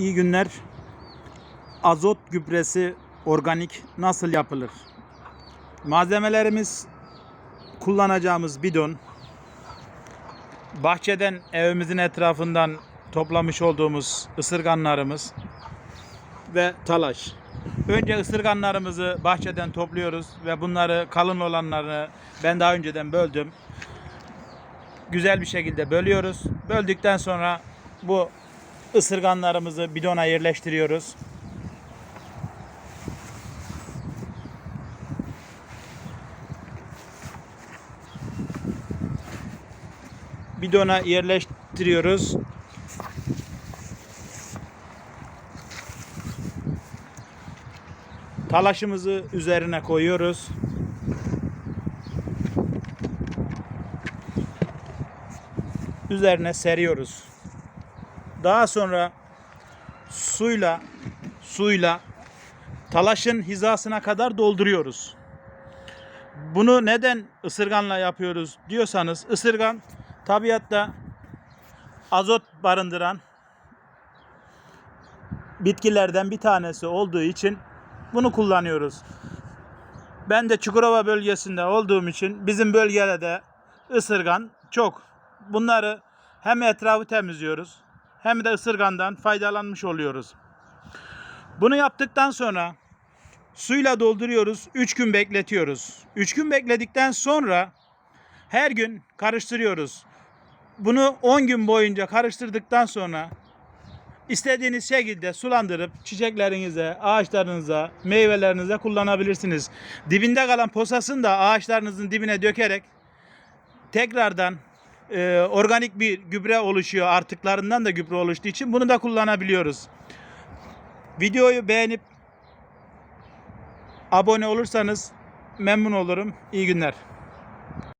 İyi günler. Azot gübresi organik nasıl yapılır? Malzemelerimiz kullanacağımız bidon, bahçeden evimizin etrafından toplamış olduğumuz ısırganlarımız ve talaş. Önce ısırganlarımızı bahçeden topluyoruz ve bunları kalın olanlarını ben daha önceden böldüm. Güzel bir şekilde bölüyoruz. Böldükten sonra bu ısırganlarımızı bidona yerleştiriyoruz. Bidona yerleştiriyoruz. Talaşımızı üzerine koyuyoruz. Üzerine seriyoruz. Daha sonra suyla suyla talaşın hizasına kadar dolduruyoruz. Bunu neden ısırganla yapıyoruz diyorsanız ısırgan tabiatta azot barındıran bitkilerden bir tanesi olduğu için bunu kullanıyoruz. Ben de Çukurova bölgesinde olduğum için bizim bölgede de ısırgan çok. Bunları hem etrafı temizliyoruz hem de ısırgandan faydalanmış oluyoruz. Bunu yaptıktan sonra suyla dolduruyoruz. 3 gün bekletiyoruz. 3 gün bekledikten sonra her gün karıştırıyoruz. Bunu 10 gün boyunca karıştırdıktan sonra istediğiniz şekilde sulandırıp çiçeklerinize, ağaçlarınıza, meyvelerinize kullanabilirsiniz. Dibinde kalan posasını da ağaçlarınızın dibine dökerek tekrardan e, organik bir gübre oluşuyor. Artıklarından da gübre oluştuğu için bunu da kullanabiliyoruz. Videoyu beğenip abone olursanız memnun olurum. İyi günler.